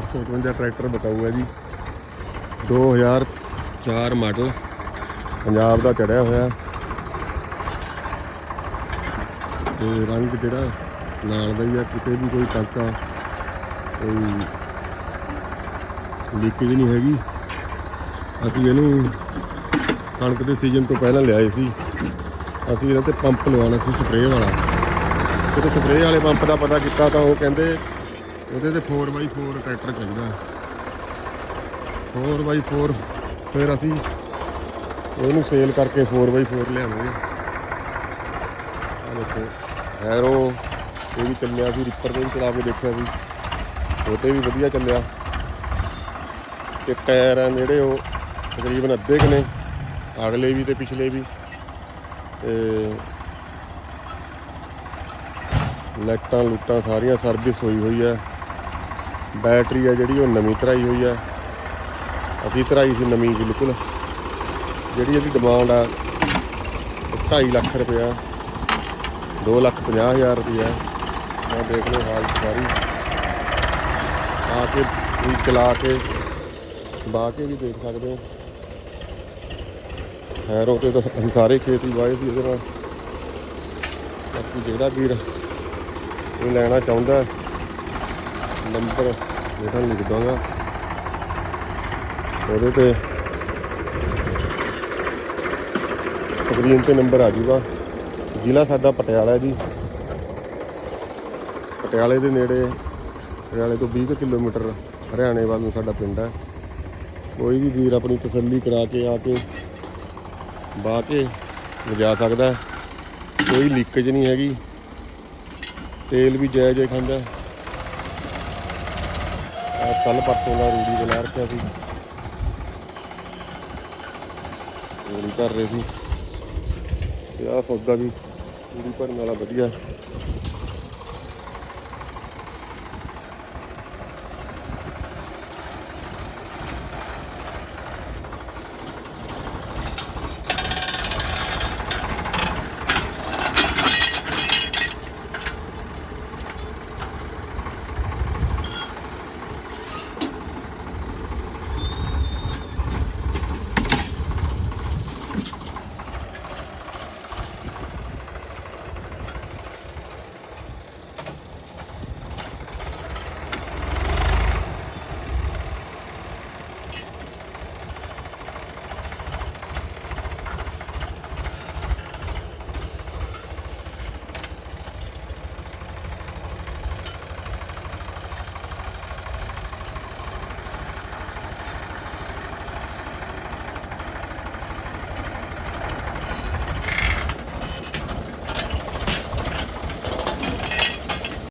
855 tractor ਬਤਾਊ ਹੈ ਜੀ 2004 model Punjab ਦਾ ਚੜਿਆ ਹੋਇਆ। ਤੇ ਰੰਗ ਜਿਹੜਾ ਨਾਲ ਦਾ ਹੀ ਆ, ਕਿਤੇ ਵੀ ਕੋਈ ਟਾਂਕਾ ਕੋਈ ਲੀਕੇਜ ਨਹੀਂ ਹੈਗੀ। ਅਸੀਂ ਇਹਨੂੰ ਕਣਕ ਦੇ ਸੀਜ਼ਨ ਤੋਂ ਪਹਿਲਾਂ ਲਿਆਏ ਸੀ। ਅਸੀਂ ਇਹਨਾਂ ਤੇ ਪੰਪ ਲਵਾਉਣਾ ਸੀ ਸਪਰੇਅ ਵਾਲਾ। ਜਦੋਂ ਸਪਰੇਅ ਵਾਲੇ ਪੰਪ ਦਾ ਪਤਾ ਕੀਤਾ ਤਾਂ ਉਹ ਕਹਿੰਦੇ ਇਹਦੇ ਤੇ 4x4 ਟਰੈਕਟਰ ਚਾਹੀਦਾ। 4x4 ਫਿਰ ਅਸੀਂ ਉਹਨੂੰ ਸੇਲ ਕਰਕੇ 4x4 ਲਿਆਵਾਂਗੇ। ਆ ਦੇਖੋ, ਹੈਰੋ, ਇਹ ਵੀ ਚੱਲਿਆ ਸੀ ਰਿਪਰ ਤੇ ਵੀ ਚਲਾ ਕੇ ਦੇਖਿਆ ਸੀ। ਉਹ ਤੇ ਵੀ ਵਧੀਆ ਚੱਲਿਆ। ਤੇ ਟਾਇਰ ਆ ਜਿਹੜੇ ਉਹ ਤਕਰੀਬਨ ਅੱਧੇ ਕੁ ਨੇ, ਅਗਲੇ ਵੀ ਤੇ ਪਿਛਲੇ ਵੀ। ਤੇ ਲਾਈਟਾਂ ਲੂਟਾਂ ਸਾਰੀਆਂ ਸਰਵਿਸ ਹੋਈ ਹੋਈ ਹੈ ਬੈਟਰੀ ਆ ਜਿਹੜੀ ਉਹ ਨਵੀਂ ਧਰਾਈ ਹੋਈ ਆ। ਅਸੀਂ ਧਰਾਈ ਸੀ ਨਵੀਂ ਬਿਲਕੁਲ। ਜਿਹੜੀ ਇਹਦੀ ਡਿਮਾਂਡ ਆ 2.5 ਲੱਖ ਰੁਪਇਆ 2 ਲੱਖ 50 ਹਜ਼ਾਰ ਰੁਪਇਆ ਮੈਂ ਦੇਖ ਲਓ ਹਾਲਤ ਸਾਰੀ। ਆ ਕੇ ਵੀ ਚਲਾ ਕੇ ਬਾ ਕੇ ਵੀ ਦੇਖ ਸਕਦੇ ਹੋ। ਹੈਰੋ ਤੇ ਤਾਂ ਸਾਰੇ ਖੇਤ ਹੀ ਵਾਏ ਸੀ ਇਹਦੇ ਨਾਲ। ਬਾਕੀ ਜਿਹੜਾ ਵੀਰ ਇਹ ਲੈਣਾ ਚਾਹੁੰਦਾ ਨੰਬਰ ਜਿਹੜਾ ਲਿਖ ਦਾਂਗਾ ਉਹਦੇ ਤੇ ਸਕਰੀਨ ਤੇ ਨੰਬਰ ਆ ਜੂਗਾ। ਜ਼ਿਲ੍ਹਾ ਸਾਡਾ ਪਟਿਆਲਾ ਜੀ। ਪਟਿਆਲੇ ਦੇ ਨੇੜੇ, ਪਟਿਆਲੇ ਤੋਂ 20 ਕੁ ਕਿਲੋਮੀਟਰ ਹਰਿਆਣੇ ਵੱਲ ਨੂੰ ਸਾਡਾ ਪਿੰਡ ਹੈ। ਕੋਈ ਵੀ ਵੀਰ ਆਪਣੀ ਤਸੱਲੀ ਕਰਾ ਕੇ ਆ ਕੇ ਬਾਹ ਕੇ ਲਿਜਾ ਸਕਦਾ ਕੋਈ ਲੀਕੇਜ ਨਹੀਂ ਹੈਗੀ। ਤੇਲ ਵੀ ਜਾਇਜ਼ ਹੀ ਖਾਂਦਾ। ਕੱਲ ਪਰਸੋਂ ਦਾ ਰੂੜੀ ਬਣਾ ਰੱਖਿਆ ਸੀ। ਰੂੜੀ ਭਰ ਰਹੇ ਸੀ। ਤੇ ਆਹ ਸੌਦਾ ਵੀ ਰੂੜੀ ਭਰਨ ਵਾਲਾ ਵਧੀਆ।